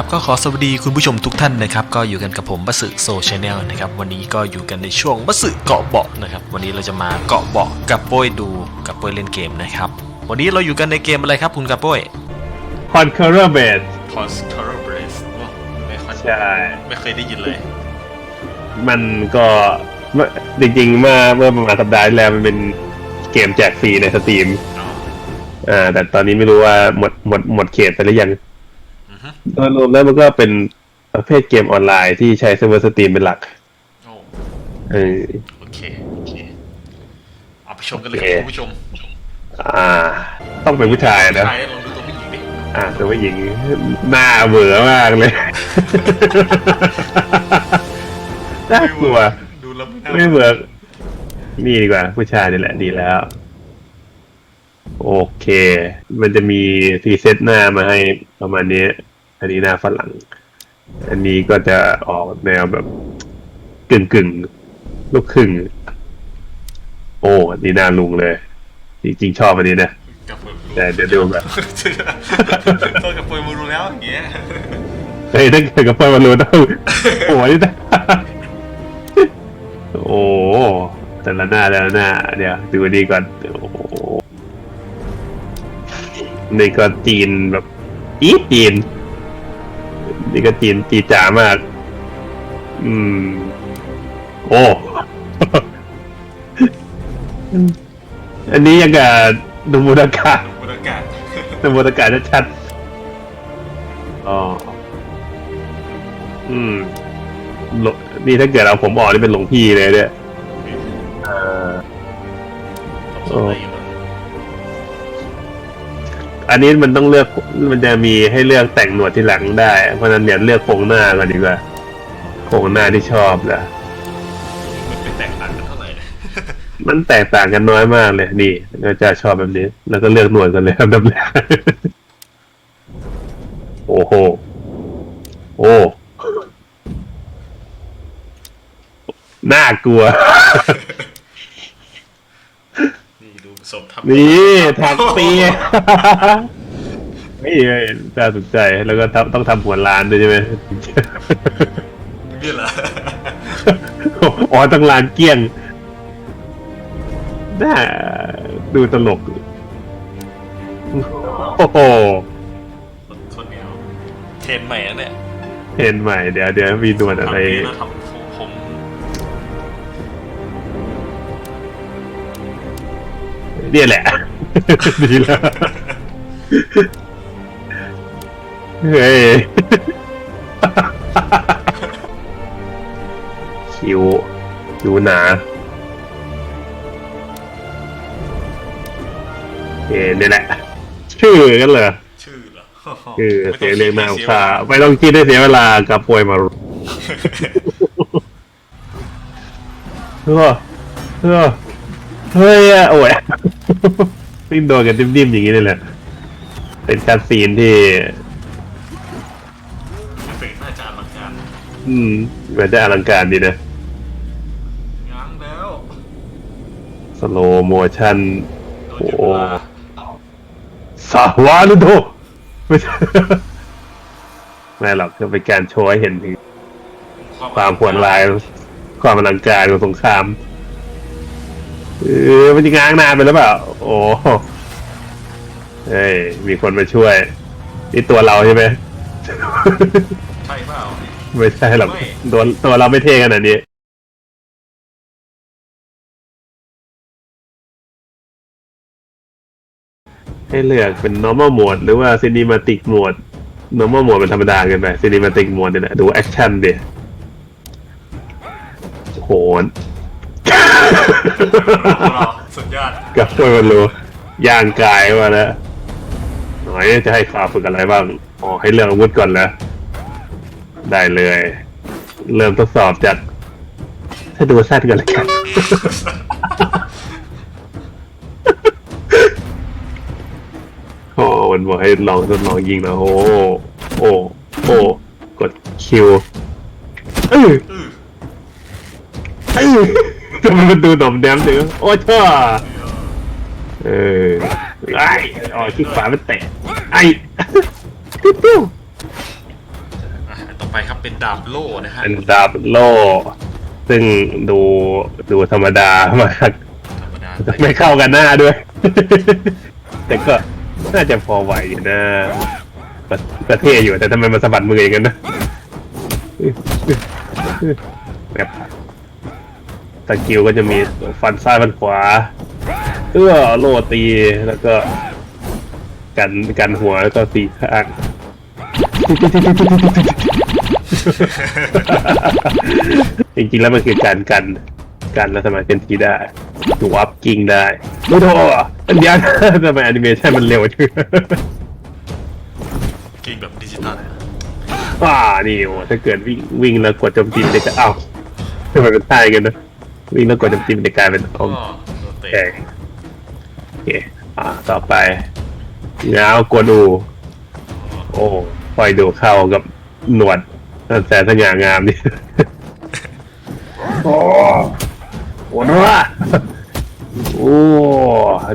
ครับก็ขอสวัสดีคุณผู้ชมทุกท่านนะครับก็อยู่กันกับผมบัสสึโซชแนลนะครับวันนี้ก็อยู่กันในช่วงบัสสึเกาะเบาะนะครับวันนี้เราจะมาเกาะเบาะกับโป้ยดูกับโป้ยเล่นเกมนะครับวันนี้เราอยู่กันในเกมอะไรครับคุณกับโป้ย Conqueror Base p o s t o r Brace ไม่ค่อยใช่ไม่เคยได้ยินเลย มันก็เมื่อจริงๆเมื่อเมื่อประมาณสัปดาห์ที่แล้วมันเป็นเกมแจกฟรีในสตรีมอ่าแต่ตอนนี้ไม่รู้ว่าหมดหมดหมดเขตไปหรือยังอือฮึ โดยรวมแล้วมันก็เป็นประเภทเกมออนไลน์ที่ใช้เซิร์ฟเวอร์สตรีมเป็นหลักโอ้เออโอเคโอเคเอาไปชมกันเลยคโอรับเคคุณผู้ชมอ่า ต้องเป็นผู้ชายนะใครลองดูตัวผู้หญิงดิอ่าแต่ว่าหญิงหน้าเบื่อมากเลยน่ากลัวดูแล้วไม่น่าไม่เบื่อนี่ดีกว่า ผู้ชายนี่แหละดีแล้ว โอเค มันจะมีพรีเซตหน้ามาให้ประมาณนี้ อันนี้หน้าฝรั่ง อันนี้ก็จะออกแนวแบบกึ่งกึ่งๆลูกครึ่ง โอ้อันนี่หน้าลุงเลย จริงๆชอบอันนี้นะ กับเปิดแต่เดี๋ยวดูแบบ ตัวกับเปิดมือรู้แล้วอย่างเงี้ยเฮ้ยถ้าเกิดกับเพื่อนมารู้ต้องโอ้ยนะโอ้แต่ละหน้าแต่ละหน้า เดี๋ยวดูดีก่อนโอ้โหนี่ก็จีนแบบอีจีน นี่ก็จีนจีจ๋ามาก อืม โอ้ อันนี้ยังกับดูมูลค่าบรรยากาศสมุดอากาศชัดๆอ๋อ อืมหลวนี่ถ้าเกิดเอาผมออกนี่เป็นหลวงพี่เลยเนี่ย เอ่อโอ้ อันนี้มันต้องเลือกมันจะมีให้เลือกแต่งหนวดที่หลังได้ เพราะฉะนั้นเดี๋ยวเลือกโครงหน้าก่อนดีกว่าโครงหน้าที่ชอบแหละมันเป็นแตกต่างกันเท่าไหร่มันแตกต่างกันน้อยมากเลยนี่ก็จะชอบแบบนี้ แล้วก็เลือกหนวดกันเลยครับดับแรกโอ้โหโอ้น่ากลัว นี่ดูสมทับนี่ถักเปียนี่น่าสนใจแล้วก็ทำต้องทำหัวล้านด้วยใช่ไหมนี่เหรออ๋อต้องล้านเกลี้ยงน่าดูตลกโอ้โหคนเหนียวเทรนใหม่แล้วเนี่ยเห็นใหม่เดี๋ยวเดี๋ยวมีดวนอะไร เราทำผมผมเนี่ยแหละ ดีแล้วเฮ้ยคิวคิวหนาเอ้เนี่ยแหละ ชื่อกันเหรอชื่อเหรอคือเสียงเรียงนามสีค่ะไม่ต้องคิดได้เสียเวลากับป่วยมาเฮ้อเฮ้อเฮ้ยอะโอ้ย วิ่งโดนกันดิ้มๆอย่างนี้เลยแหละ เป็นการซีนที่ เอฟเฟกต์น่าจะอลังการอืมมันจะอลังการดีนะ ง้างแล้ว สโลโมชั่น โดนโอ้หยุดเวลาสาวาลุโดไม่ใช่ ไม่หรอกก็เป็นการโชว์ให้เห็นถึงความผวนลาย ความอลังการของสงคราม เออมันจะง้างนานไปหรือเปล่า โอ้เฮ้ยมีคนมาช่วย นี่ตัวเราใช่ไหม ใช่เปล่า ไม่ใช่หรอกไม่ ตัวตัวเราไม่เท่ขนาดนี้ให้เลือกเป็น normal mode หรือว่า cinematic mode normal mode มันธรรมดาเกินไป cinematic mode เนี่ยแหละดูแอคชั่นดิโหน เราสุดยอดกับช่วยมันรู้ย่างกายมาแล้วหน่อยจะให้ข้าฝึกอะไรบ้างอ๋อให้เลือกอาวุธก่อนแล้วได้เลย เริ่มทดสอบจากถ้าดูสั้นกันเลยกันโอ้มันบอกให้ลองทดลองยิงนะโอ้โอ้โอ้กดคิวเอออื้อเออ ทำไมมันดูหน่อมแนมจังวะโอ้ช่อเออไอ้อ๋อที่ขวามันแตะไอ้ปิ๊วปิ๊วอไปครับเป็นดาบโล่นะฮะเป็นดาบโล่ซึ่งดูดูธรรมดามาก ธรรมดาไม่เข้ากันหน้าด้วย แต่ก็น่าจะพอไหวอยู่นะก็ก็เท่อยู่แต่ทำไมมันสะบัดมืออย่างนั้นนะแบบ สกิลก็จะมีฟันซ้ายฟันขวาเอื้อโลตีแล้วก็กันกันหัวแล้วก็ตีข้างจริงๆแล้วมันคือการกันกันแล้วสามารถเป็นทีได้ดูอัพกิ้งได้ไม่โทษอันเดียวทำไมแอนิเมชันมันเร็วจังกิ่งแบบดิจิตอลว้านี่โอ้ถ้าเกิดวิ่งวิ่งแล้วกดโจมตีมันจะเอ้าทำไมเป็นท่าอย่างกันนะ วิ่งแล้วกดโจมตีมันจะกลายเป็นก็โอโรเตเคโอเคอ่าต่อไปเงาวกวนอูโอ้ปล่อยดูเข้ากับหนวดนั่นแสนสง่างามนี่ โอ้โหนวะโอ้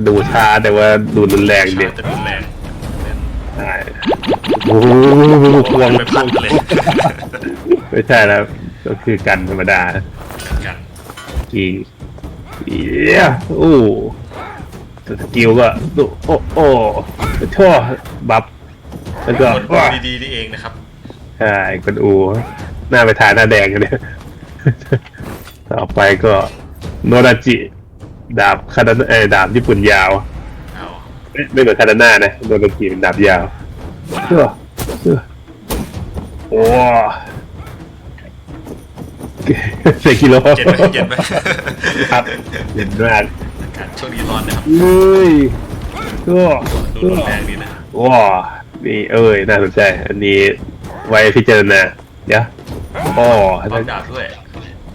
ดูช้าแต่ว่าดูรุนแรงเนี่ยชาจะรุนแรงเน้นใช่โอ้โหควงไปพัดเลย ไม่ใช่แล้ว ก็คือกันธรรมดา กัน กีเอี้ยโอ้สกิลก็ดูโอ้โอ้โทษบัฟแล้วก็คนดูดีๆนี่เองนะครับใช่คนอูหน้าไปทานหน้าแดงกันเนี่ยต่อไปก็โนราจิ ดาบคาตาเออดาบญี่ปุ่นยาวเอาไม่ไม่เหมือนคาตาน่านะโนราจิเป็นดาบยาวเชื่อเชื่อโอ้ เซกิโลเย็นไหมเย็นไหมครับเย็นมากอากาศช่วงนี้ร้อนนะครับเฮ้ยก็ดูรุนแรงดีนะว้านี่เอ้ยน่าสนใจ อันนี้ไว้พิจารณาเดี๋ยวอ๋อพร้อมดาบด้วย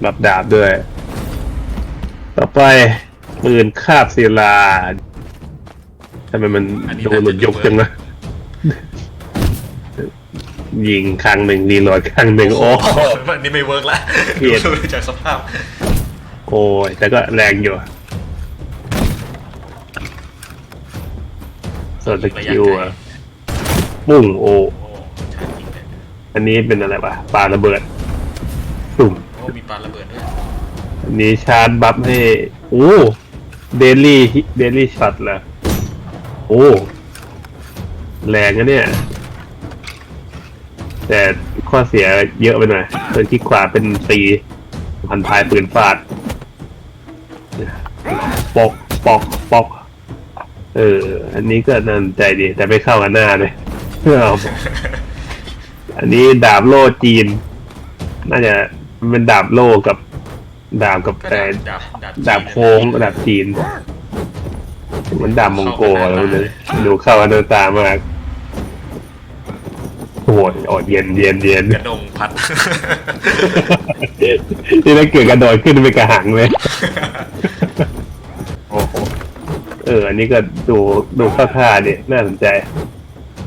รับดาบด้วย ต่อไปปืนคาบศิลาทำไมมันดูหลุดยุกจังวะ ยิงครั้งหนึ่งรีโหลดครั้งหนึ่งโอ้อันนี้ไม่เวิร์กแล้วเปลี่ยนดูจากสภาพ โอ้ยแต่ก็แรงอยู่ส่วนสกิลอะปุ้งโอ้โอ้ใช่จริงเลยอันนี้เป็นอะไรวะปาระเบิดตุ่มโอ้มีปลาระเบิดด้วยอันนี้ชาร์จบัฟให้โอ้เดลี่เดลี่ช็อตเหรอโอ้แรงนะเนี่ย แต่ข้อเสียเยอะไปหน่อยส่วนที่ขวาเป็นตีพันพายปืนฟาดปอกปอกปอกเออ อันนี้ก็น่าสนใจดี แต่ไม่เข้ากันหน้าเลยเอาอันนี้ดาบโล่จีน น่าจะมันเป็นดาบโล่กับ ดาบกับก็แต่ดาบดาบดาบโค้งดาบจีนเหมันดาบมองโกแล้วเลยดูเข้ากันตามาก โอ้โหอดเย็นเย็นเย็นกระดงพัด นี่ถ้าเกิดกระโดดขึ้นไปกระหังเลยโอ้โหเออ อันนี้ก็ดูดูเข้าท่าเนี่ยน่าสนใจ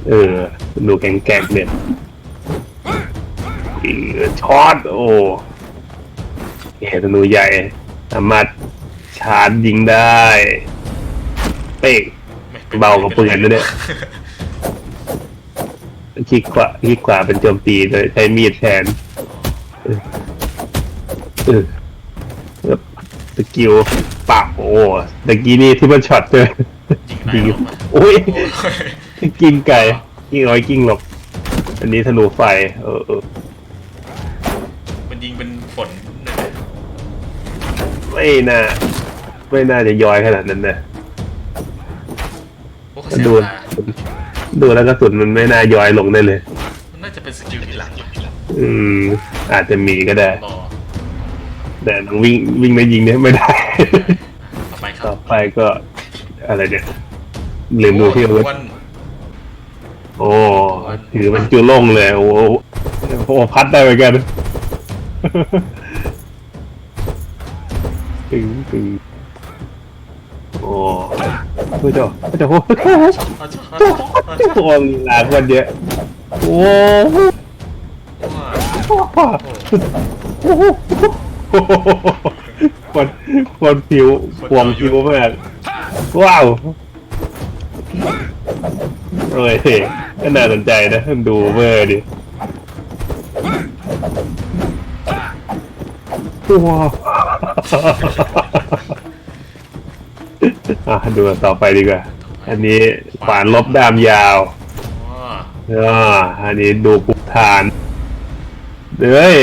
เออ ดูแกงๆเนี่ยอีช็อตโอ้เห็นธนูใหญ่สามารถชาร์จยิงได้ เป๊กเบากว่าปืนนะเนี่ย คลิกขวาคลิกขวาเป็นโจมตีโดยใช้มีดแทนเออเออแล้วสกิลปากโอ้ตะกี้นี่ที่มันช็อตเลยยิงยิงได้หรอวะโอ้ยโอ้ยกิ้งไก่กิ้งร้อยกิ้งหลบอันนี้ธนูไฟ เออเออมันยิงเป็นฝนเลยไม่น่าไม่น่าจะย้อยขนาดนั้นนะ โอ้เขาเสียดูเวลา ดูแล้วกระสุนมันไม่น่าย้อยลงได้เลย มันน่าจะเป็นสกิลที่หลังอืม อาจจะมีก็ได้ รอแต่วิ่งวิ่งไม่ยิงเนี่ยไม่ได้ ต่อไปครัต่อบไปก็อะไรเนี่ยลืมดูที่อาวุธวันโอ้ถือมันจูโล่งเลย โอ้โหโอ้พัดได้เหมือนกัน ตึงตึงโอ้ โอ้ยโถโอ้ยโถขอโทษขอโทษขอโทษโอ้ยหลาคนเยอะโอ้โหโอ้โหคนคนผิวห่วงผิวมากว้าวโอ้ยก็น่าสนใจนะดูเมื่อดิว้าว อะดูต่อไปดีกว่า อันนี้ขวานลบดามยาวอ๋ออ่าอันนี้ดูภูฐานเอ้ย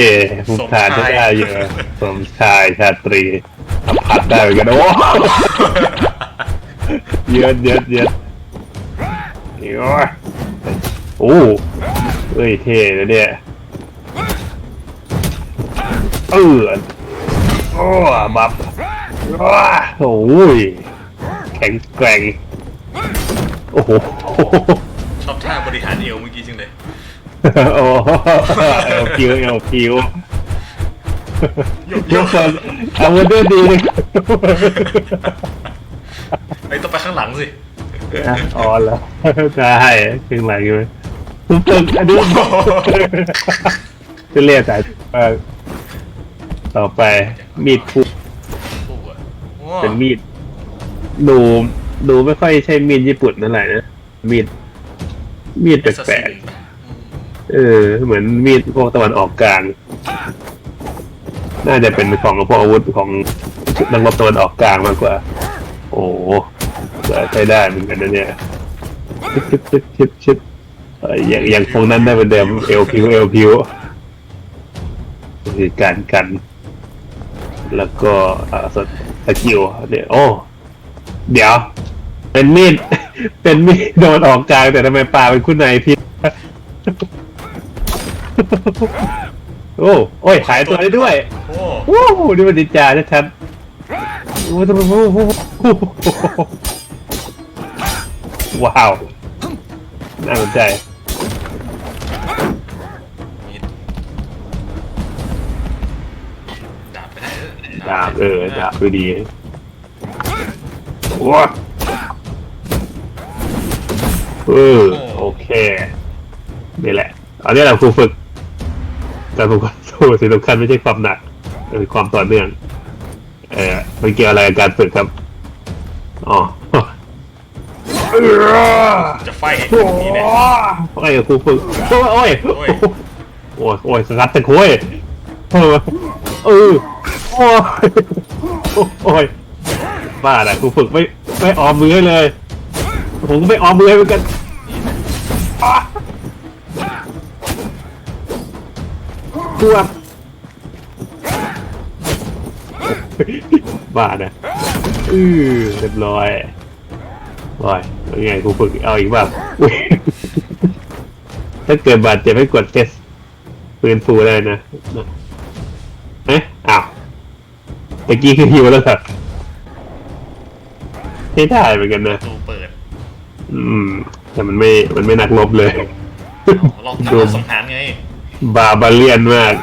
ภูฐานสมชายจะได้เยอะสมชายชาตรีสัมผัสได้เหมือนกันโอ้เยอะเยอะเยอะนี่โอ้ยโอ้เอ้ยเท่นะเนี่ยเออโอ้บับว้าโอ้ย แข็งแกร่งโอ้โหชอบท่าบริหารเอวเมื่อกี้จังเลยโอ้เอลพิวเอลพิวโยกยกคนอาวุธด้วยดีเลยไอ้ต้องไปข้างหลังสิอ๋อเหรอได้ขึ้นหลังอยู่ไหมคุณตึกอันนี้จะเรียกสายเอ่อต่อไปมีดคุกโอ้โหโอ้เป็นมีด ดู ดูไม่ค่อยใช่มีดญี่ปุ่นนั่นแหละนะ มีด มีดแปลกๆ เออ เหมือนมีดพวกตะวันออกกลาง น่าจะเป็นของพวกอาวุธของนักรบตะวันออกกลางมากกว่า โอ้โหใช้ได้เหมือนกันนะเนี่ย ชิบชิบชิบชิบชิบเอ่ออย่างอย่างคงนั้นได้เหมือนเดิมเอลพิวเอลพิวคือการกัน แล้วก็อ่าสสกิลเนี่ยโอ้ เดี๋ยว เป็นมีด เป็นมีดโดนออกกลางแต่ทำไมปลาเป็นคุณนายพิษโอ้โอ้ยหายตัวได้ด้วยโอ้โอ้โหนี่มันดิจาชัดๆโอ้โหโอ้โหโอ้โหว้าวน่าสนใจมีดดาบไปได้เออดาบเออดาบดูดี ว้าเออโอเคนี่แหละ อันนี้แหละครูฝึกการฝึกสู้สิ่งสำคัญไม่ใช่ความหนักเออความต่อเนื่อง เออมันเกี่ยวอะไรกับการฝึกครับอ๋อเออจะไฟให้โอ้นี่เนี่ยไอ้ครูฝึกโอ้ยโอ้ยโอ้ยโอ้ยโอ้ยสกัดตะโคุยเออเออโอ้ยโอ้ย บ้าแหละครูฝึกไม่ไม่ออมมือให้เลย ผมก็ไม่ออมมือให้เหมือนกันตัวบ้านะอือเรียบร้อยร้อยแล้วไงครูฝึกเอาอีกแบ้างอุ๊ยถ้าเกิดบาดเจ็บให้กดเทสปืนฟูได้นะเอ๊ะอ้าวตะกี้คือฮิวแล้วเหรอ ช้ได้เหมือนกันนะ ตูเปิดอืม แต่มันไม่ มันไม่นักลบเลยลองทำสังหารไง บาบาเลียนมาก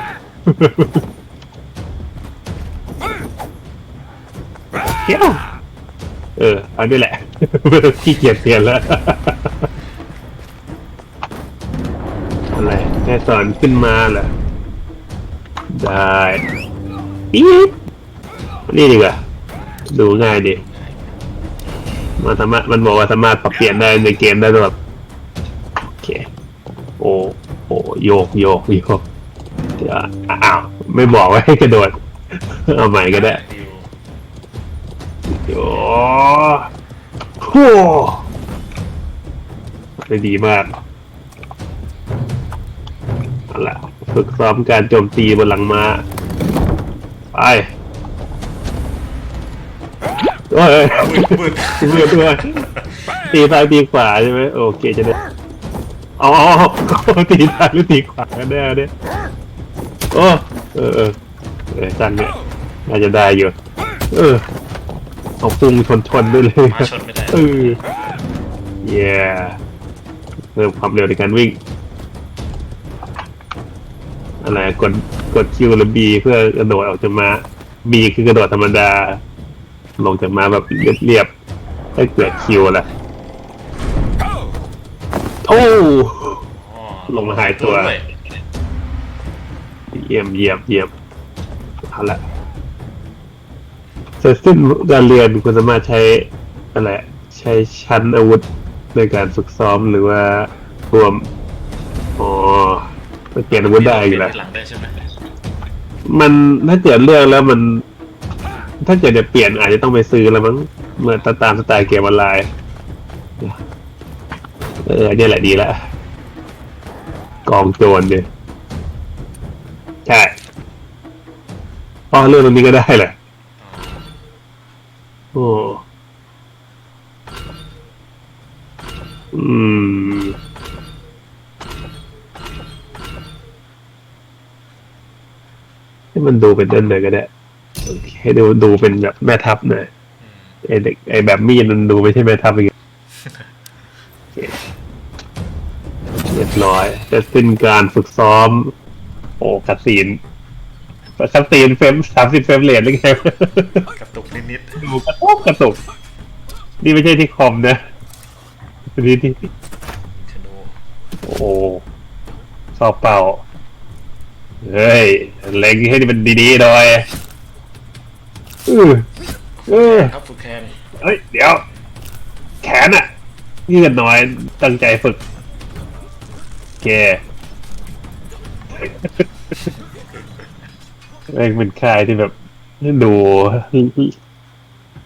เที่ยวเออ เอาด้วยแหละไม่ต้องขี้เกียจเปลี่ยนแล้ว อะไรแค่สอนขึ้นมาเหรอ ได้ ปี๊บนี่ดีกว่า ดูง่ายดี มันสามารถมันบอกว่าสามารถปรับเปลี่ยนได้ในเกมได้ตลอดโอเคโอ้โอ้โยกโยกโยกเดี๋ยวอ้าวไม่บอกว่าให้กระโดดเอาใหม่ก็ได้โอ้โหได้ดีมากเอาละฝึกซ้อมการโจมตีบนหลังม้าไป โอ้ยมืดมืดเพื่อนด้วยตีซ้ายตีขวาใช่ไหมโอเคจะได้อ๋อตีซ้ายหรือตีขวากันแน่เนี่ยโอ้เออเออเออจันเนี่ยน่าจะได้อยู่เออเอาพุงชนชนด้วยเลยมาชนไม่ได้เออเย้เพิ่มความเร็วในการวิ่งอะไรกดกดคิวหรือบีเพื่อกระโดดออกจากมาบีคือกระโดดธรรมดา ลงจากมาแบบเรียบๆให้เกิดคิวละโอ้อ๋อลงมาหายตัว ด้วยเยี่ยมเยี่ยมเยี่ยมเอาละเสร็จสิ้นการเรียนคุณสามารถใช้อะไรใช้ชั้นอาวุธในการฝึกซ้อมหรือว่ารวมอ๋อเปลี่ยนอาวุธได้อยู่แล้ว เปลี่ยนที่หลังได้ใช่ไหมมันถ้าเกิดเลือกแล้วมัน ถ้าเกิดจะเปลี่ยนอาจจะต้องไปซื้อแล้วมั้งเมื่อตามสไตล์เกมออนไลน์ เออเนี่ยแหละดีละ กองโจรเนี่ยใช่อ๋อเรื่องตรงนี้ก็ได้แหละโอ้อืมให้มันดูเป็นเดินเลยก็ได้ ให้ดูดูเป็นแบบแม่ทัพหน่อยไอเด็กไอแบบมีดมันดูไม่ใช่แม่ทัพอย่างเงี้ยโอเคเรียบร้อยจะสิ้นการฝึกซ้อม โอ้คัดซีนคัดซีนเฟรมสามสิบเฟรมเรทหรือไงกระตุกนิดดูกระตุกกระตุก นี่ไม่ใช่ที่คอมนะนี่ที่ๆธนูโอ้ชอบเป่า เฮ้ยเล็งให้มันดีๆหน่อย เออเออครับฝึกแคนเฮ้ย เดี๋ยว แขนอะยืดหน่อย ตั้งใจฝึกโอเคเองเป็นค่ายที่แบบดู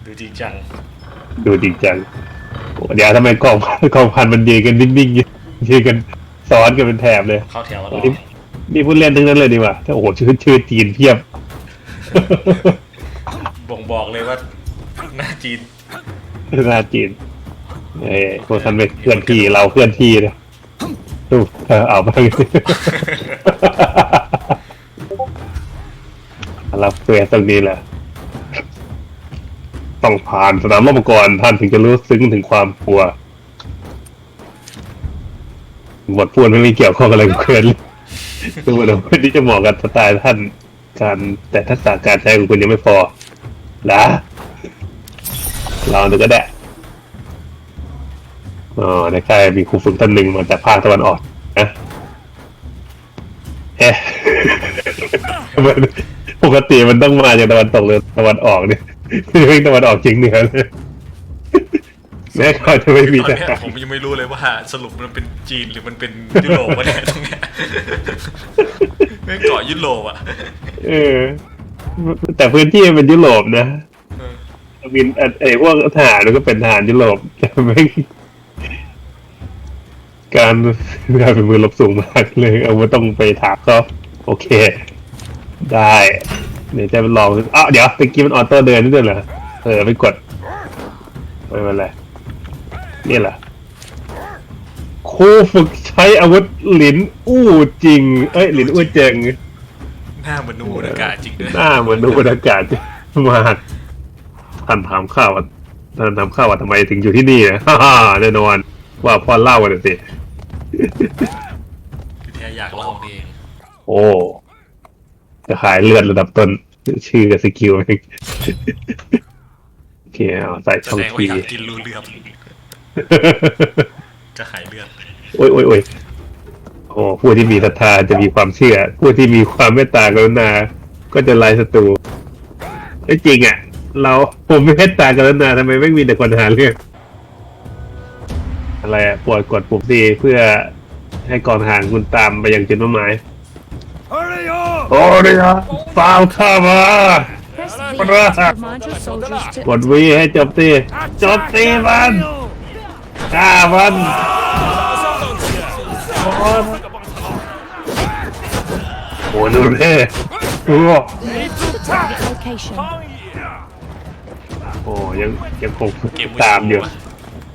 ดูจริงจังดูจริงจังโอ้เดี๋ยวทำไมกองพันกองพันมันยืนกันนิ่งๆยืนกันซ้อนกันเป็นแถบเลย เข้าแถวแล้วนี่นี่พูดเล่นทั้งนั้นเลยดีกว่าถ้าโอ้โหชื่อชื่อจีนเพียบ บ่งบอกเลยว่าหน้าจีนหน้าจีนเอ้ยพวกท่านไปเคลื่อนที่เราเคลื่อนที่นะดูเออเอาไปรับเฟสตรงนี้แหละต้องผ่านสนามรบก่อนท่านถึงจะรู้ซึ้งถึงความกลัวบทพูดไม่มีเกี่ยวข้องอะไรกับเพื่อนเลยดูเหมือนว่าที่จะเหมาะกับสไตล์ท่าน การแต่ทักษะการใช้ของคุณยังไม่พอ นะลองดูก็ได้อ๋อในค่ายมีครูฝึกท่านหนึ่งมาจากภาคตะวันออกนะเอ๊ะมันปกติมันต้องมาจากตะวันตกหรือตะวันออกเนี่ยไม่ใช่ตะวันออกเฉียงเหนือเลยแม้เขาจะไม่มีตอนทเนี้ยหารผมยังไม่รู้เลยว่าสรุปมันเป็นจีนหรือมันเป็นยุโรปวะเนี่ยตรงเนี้ยไม่งเกาะยุโรปอะ เออ แต่พื้นที่มันเป็นยุโรปนะเออวินไอ้ไอ้พวกทหารมันก็เป็นทหารยุโรปแต่ไม่การการเป็นมือลบสูงมากเลย เอาว่าต้องไปถามเขาโอเค ได้เดี๋ยวจะไปลองอ้าวเดี๋ยวตะกี้มันออโต้เดินนี่ด้วยเหรอเออไปกดไม่เป็นไรนี่แหละครูฝึกใช้อาวุธหลินอู้จริง เอ้ยหลินอู้เจง หน้าเหมือนนูนอากาศจริงด้วยหน้าเหมือนดูบรรยากาศมากท่านถามข้าว่าท่านถามข้าว่าทำไมถึงอยู่ที่นี่นะฮ่าฮ่าแน่นอนว่าพอเล่ากันอยสิ ที่แท้อยากลองเองโอ้จะขายเลือดระดับต้น ชื่อกับสกิลเองโอเคเอาใส่แสช่องดงว่าทีอยากกินรูเลือดจะหายเลือด โอ้ยโอ้ยโอ้ย โอ้ผู้ที่มีศรัทธาจะมีความเชื่อ ผู้ที่มีความเมตตากรุณา ก็จะไล่ศัตรูไม่จริงอะ เราผมไม่เมตตากรุณาทำไมไม่มีแต่คนหาเรื่องอะไรอะปวดกดปุ่มดีเพื่อให้กองทหารคุณตามไปยังจุดมุ่งหมาย Hurry up! โอ้ยอะฟาวเข้ามา Press V Brother. to command your soldiers to กดวีให้จบตีจบตีมันฆ่ามันโอ้โหดูเท่โอ้โห target location. โอ้ยังยังคงเกมตามอยู่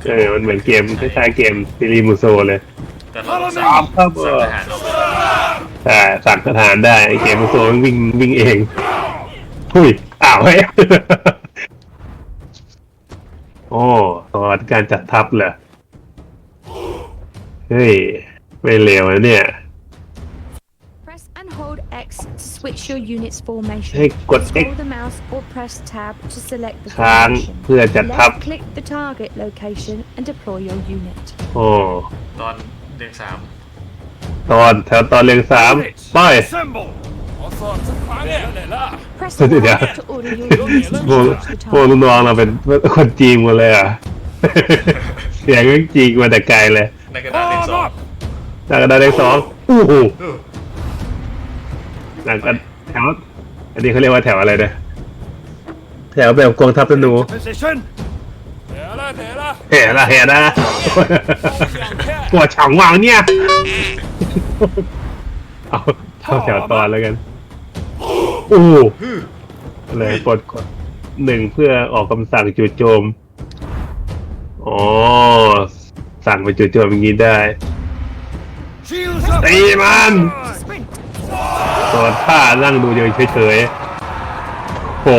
เออมันเหมือนเกมคล้ายๆเกมซิริมูโซเลยแต่เราต้องตามครับสั่งทหารออกมใช่สั่งสถานได้เกมมูโซมันวิ่งวิ่งเองหุยอ้าวเฮ้ยโอ้ตอนการจัดทัพเหรอเฮ้ย ไม่เลวนะเนี่ย Next, switch your unit's formation. ให้กด X Scroll the mouse or press tab to select the ค้าง formation. เพื่อจัดทับ Left click the target location and deploy your unit. โอ้ตอนเด็กสามตอนแถวตอนเรียงสามไป Assemble! ขอสอนสักครั้งเดี๋ยวไหนล่ะ Press the Yeah. button to order your units to พวก charge the พวก target. ลูกน้องเราเป็นคนจีนหมดเลยอะ เสียงเรื่องจีนมาแต่ไกลเลยในกระดาษเด็กสอง จากกระดานเลขสองอู้หูเออ อาจจะแถวอันนี้เขาเรียกว่าแถวอะไรเนี่ยแถวแบบกองทัพธนู Position ละ เหละละเห่ละปวดฉังวางเนี่ย เอาเข้าแถวตอนแล้วกันโอู้เลยกดกดหนึ่งเพื่อออกคำสั่งจู่โจม อ๋อ สั่งไปจู่โจมอย่างนี้ได้ตีมัน ตันท่านั่งดูเฉยๆโอ้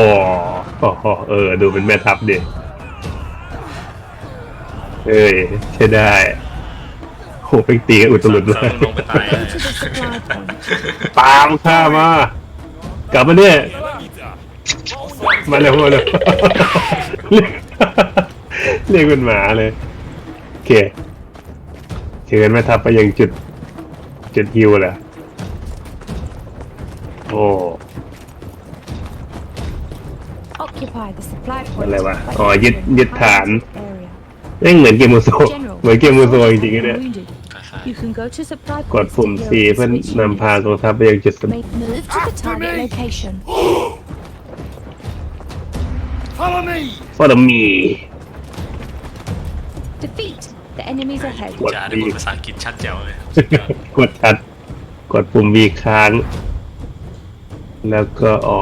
โหเออ ดูเป็นแม่ทัพดิเอ้ยใช่ได้โหเป็นตีอุตลุดเลยตายตามข้ามากลับมาเนี่ยมาเร็วมาเร็วเรียกเป็นหมาเลยโอเคเชิญแม่ทัพไปยังจุดจุดฮิวแหละ อ้ Occupy the supply point. อะไรวะ by อ๋อยึด entering ยึดฐาน area. เอ้ยเหมือนเกมมูโซ General. เหมือนเกมมูโซจริงๆเนี่ย Wounded. You can go to supply กด points ปุ่ม to heal C เพื่อ switch นำ units. พากองทัพไปยังจุดส Make move to the target location. Follow me. ฟอร์มี Defeat the enemies ahead. กดจ่าได้บีพูดภาษาอังกฤษชัดแจ๋วเลย กดชัด กดปุ่ม V ค้าง แล้วก็อ๋อ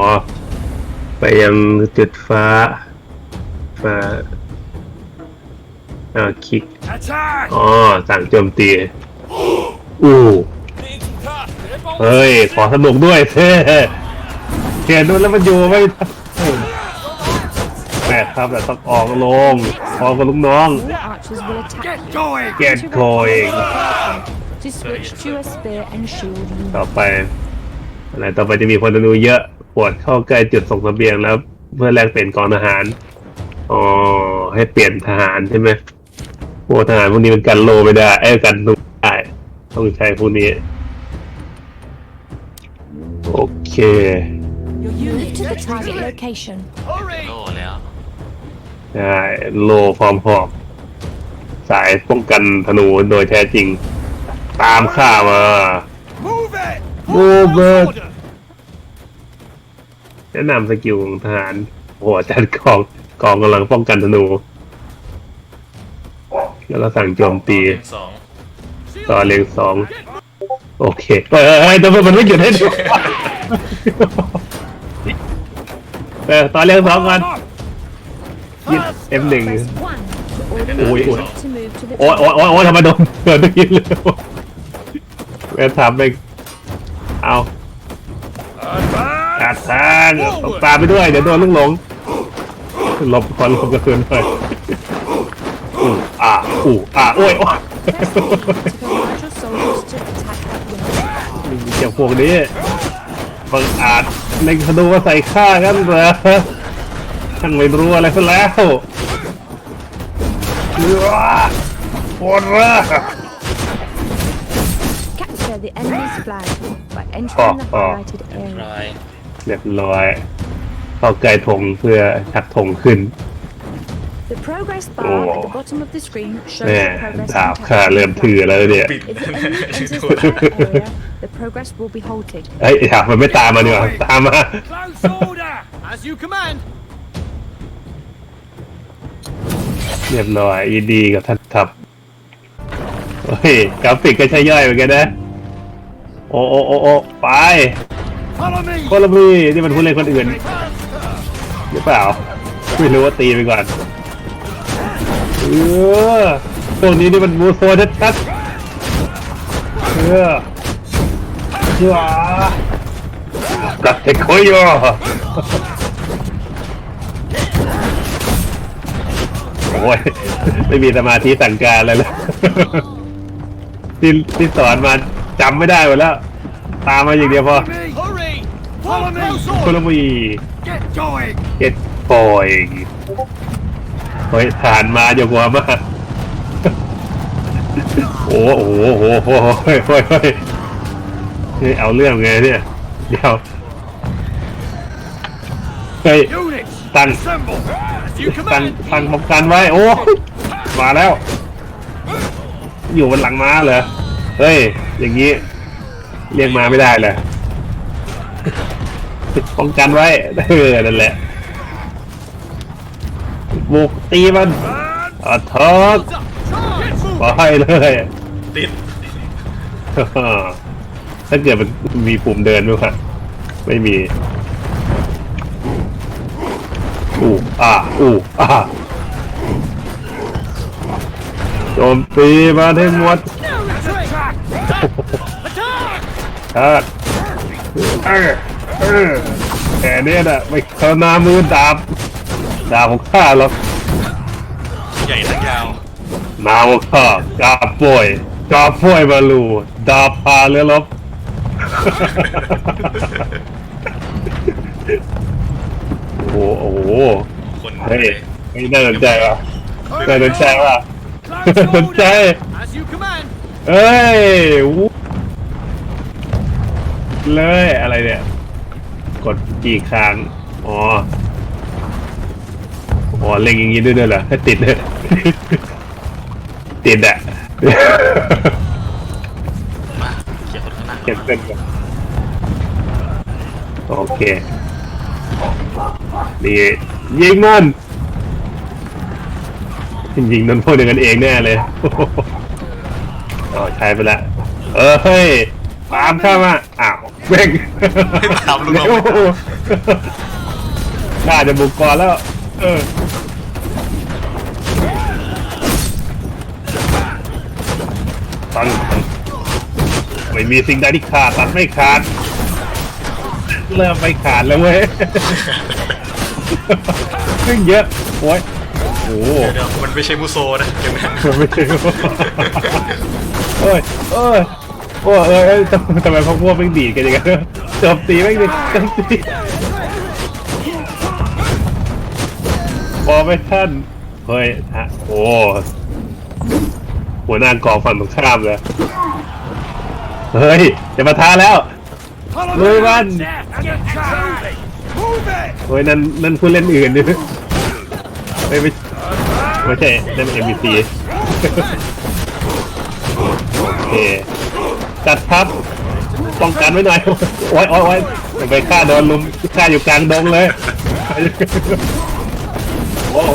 ไปยังจุดฟ้า ฟ้าอาคลิก อ๋อ สั่งโจมตี อู้เฮ้ย ขอสนุกด้วยเท่เขีนนู้นแล้วมันอยู่ไม่แปดครับแต่ต้องออกลงพอกับลูกน้องเกตโกยต่อไป อะไรต่อไปจะมีพลธนูเยอะปวดเข้าใกล้จุดส่งเสบียงแล้ว เพื่อแลกเปลี่ยนกองทหาร อ๋อ ให้เปลี่ยนทหารใช่ไหมพวกทหารพวกนี้มันกันโลไม่ได้เอ้ยกันธนูไม่ได้ ต้องใช้พวกนี้ โอเค Move to the target location. โล่แล้วใช่โลพร้อมหอกสายป้องกันธนูโดยแท้จริง ตามข้ามา Move it. Move it. แนะนำสกิลของทหารโอ้โหจัดกองกองกำลังป้องกันธนู แล้วก็สั่งโจมตีสองต่อเรียงสองโอเคเฮ้ยเฮ้ยเฮ้ยทำไมมันไม่หยุดให้ดูเออต่อเรียงสองก่อนยึด F1 Press 1 to order Ôi, the ôi. unit to move to the โอ้ยโอ้ยโอ้ยโอ้ยทำไมโดนเกิดตะกี้เลยแม่ทำไปเอาอัด Advance. ทางต้องตามไปด้วย เดี๋ยวโดนลูกหลงหลบขอหลบกระสุนหน่อยอู้อ่าอู้อ่าโอ้ยโอ้ย Press 1 to command your soldiers to attack that unit. เจ้าพวกนี้บังอาจในคดูว่าใส่ข้ากันเหรอช่างไม่รู้อะไรซะแล้วเรือปวดเรือ Capture the enemy's flag by entering the Oh, oh. highlighted area. ร้อย เรียบร้อยเข้าใกล้ธงเพื่อชักธงขึ้น The progress bar Oh. at the bottom of the screen shows แม่ the progress ดาบ on ข้า target เริ่ม flag. ถือแล้วเนี่ย ปิด If the enemy enters the target area, the progress will be halted. เฮ้ยดาบมันไม่ตามมาเนี่ยตามมา Close order. As you command. เรียบร้อยยินดีกับท่านทับเฮ้ยกราฟิกก็ใช่ย่อยเหมือนกันนะ โอ้โอ้โอ้โอ้ไป Follow me. โคลมีนี่มันผู้เล่นคนอื่นหรือเปล่าไม่รู้ว่าตีไปก่อนเออตรงนี้นี่มันมูโซชัดๆเออเจ้ากัดเทโคโยโอ้ยไม่มีสมาธิสั่งการเลยเลยที่ที่สอนมาจำไม่ได้หมดแล้ว ตามมาอย่างเดียวพอ Follow me. Hurry. Follow me. โคลมี Get going. เก็ตปล่อยเฮ้ยฐานมาอย่าหัวมากโอ้โหโอ้โหโอ้โหเฮ้ยเฮ้ยเฮ้ยนี่เอาเรื่องไงเนี่ยเดี๋ยวเฮ้ย Units. Tăng. Assemble. As you ตั้ง command. ตั้งป้องกันไว้ โอ้ยมาแล้ว อยู่บนหลังม้าเหรอ เฮ้ย อย่างนี้ เรียกมาไม่ได้เลย ป้องกันไว้เออนั่นแหละบุกตีมันอัดทอก Get ไป moving! เลยติดถ้าเกิดมันมีปุ่มเดินไหมวะไม่มีอู้อ่าอู้อ่าโจมตีมาให้หมด Attack! Attack! อ่าเออ เออแค่เนี้ยน่ะไม่เขาหนามือดาบดาบของข้าหรอกใหญ่ทั้งยาวนาของข้ากาป่วยกาป่วยมาลูดาบพาเรือลบโอ้โหโอ้โหคนเฮ้ยไม่น่าสนใจว่ะน่าสนใจว่ะ Climb สนใจ shoulder! As you command! เอ้ยวู้เลยอะไรเนี่ย กดกี่ครั้งอ๋อ อ๋อเล็งอย่างนี้ด้วยด้วยเหรอให้ติดเลยติดอะมาเขี่ยคนข้างหน้าเก็บเส้นกันโอเคนี่ยิงมันยิงนั่นพวกเดียวกันเองแน่เลยอ๋อใช้ไปละ เออเฮ้ยตามเข้ามาอ้าว เบ่งตามลูกน้องเร็วข้าจะบุกก่อนแล้ว เออ ตั้งไม่มีสิ่งใดที่ขาดตัดไม่ขาด เริ่มไม่ขาดแล้วเว้ย ขึ้นเยอะ โอ้ยโอ้โหเดี๋ยวมันไม่ใช่มูโซนะเดี๋ยวนะมันไม่ใช่โอ้ยโอ้ย โอ้เอ้ยเอ้ยทำไมพวกพวกไม่งดีดกันอย่างเงี้ยจมตีไม่งดีจมตีพอไม่ท่านเฮ้ยฮะโอ้หัวหน้ากองฝั่งตรงข้ามเลยเฮ้ยจะมาท้าแล้ว Follow Move me! on. Death and attack! Move it! เฮ้ยนั่นนั่นผู้เล่นอื่นดิไม่ไม่ไม่ใช่นั่นเอ็มบีซีโอเค จัดครับป้องกันไว้หน่อยโอ้ยโอ้ยโอ้ยอย่าไปฆ่าโดนลุมฆ่าอยู่กลางดงเลยโอ้โห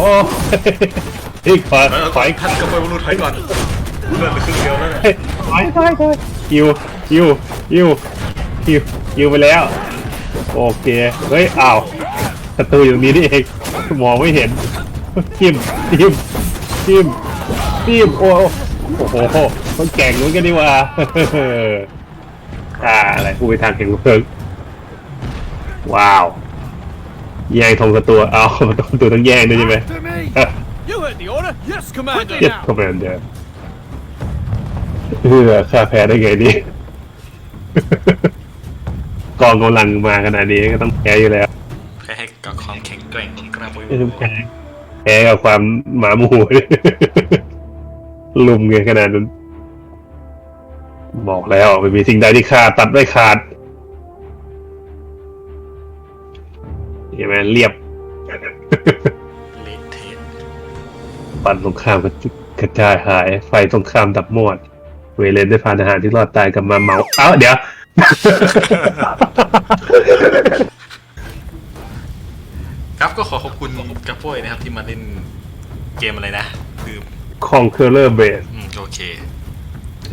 นี่ขอขออีกท่านกระเป๋าบรรลุถอยก่อนเลือดเหลือครึ่งเดียวแล้วนะถอยถอยถอยยิวยิวยิวยิวยิวไปแล้ว โอเค เฮ้ย อ้าวศัตรูอยู่ตรงนี้นี่เองมองไม่เห็นจิ้มจิ้มจิ้มจิ้มโอ้ โอ้โหมันแก่งเหมือนกันดีว่าอ่าอะไรผู้ไปทางแห่งเพลิงว้าว แย่งธงศัตรูเอาศัตรูต้องแย่งด้วยใช่ไหม After me! You heard the order! Yes, Commander! เจ็ดคอมเมนเดอร์เออข้าแพ้ได้ไงนี่กองกำลังมาขนาดนี้ก็ต้องแพ้อยู่แล้วแพ้ให้กับความแข็งแกร่งของกระเป๋าไม่ต้องแพ้แพ้กับความหมาหมู ลุมเงินขนาดนั้น บอกแล้วไม่มีสิ่งใดที่ขาดตัดไม่ขาดเห็นไหมเรียบเละเทะปันสงครามกระจุกระจายหาย ไฟสงครามดับหมด เวเลนได้พาทหารที่รอดตายกลับมาเมา เอ้า เดี๋ยว ครับก็ขอขอบคุณกระโป้ยนะครับที่มาเล่นเกมอะไรนะ คือ Conqueror Base อืมโอเค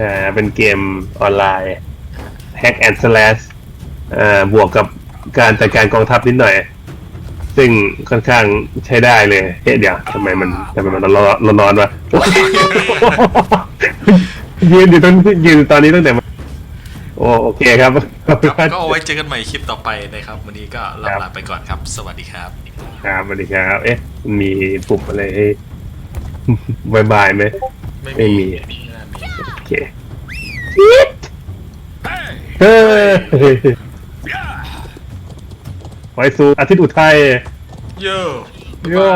อ่าเป็นเกมออนไลน์ Hack and Slash อ่าบวกกับการจัดการกองทัพนิดหน่อย ซึ่งค่อนข้างใช้ได้เลยเฮ้ยเดี๋ยวทำไมมันทำไมมันร้อนร้อนร้อนวะ ยืนอยู่ตรงยืนอยู่ตอนนี้ตั้งแต่มาโอโอเคครับก็เอาไว้เจอกันใหม่คลิปต่อไปนะครับ วันนี้ก็ลาลาไปก่อนครับ สวัสดีครับ ครับสวัสดีครับ เอ๊ะ มีปุ่มอะไรให้ บายบายไหม ไม่มีไม่น่ามีโอเคเฮ้ยไว้สู่อาทิตย์อุทัยโย่ย่า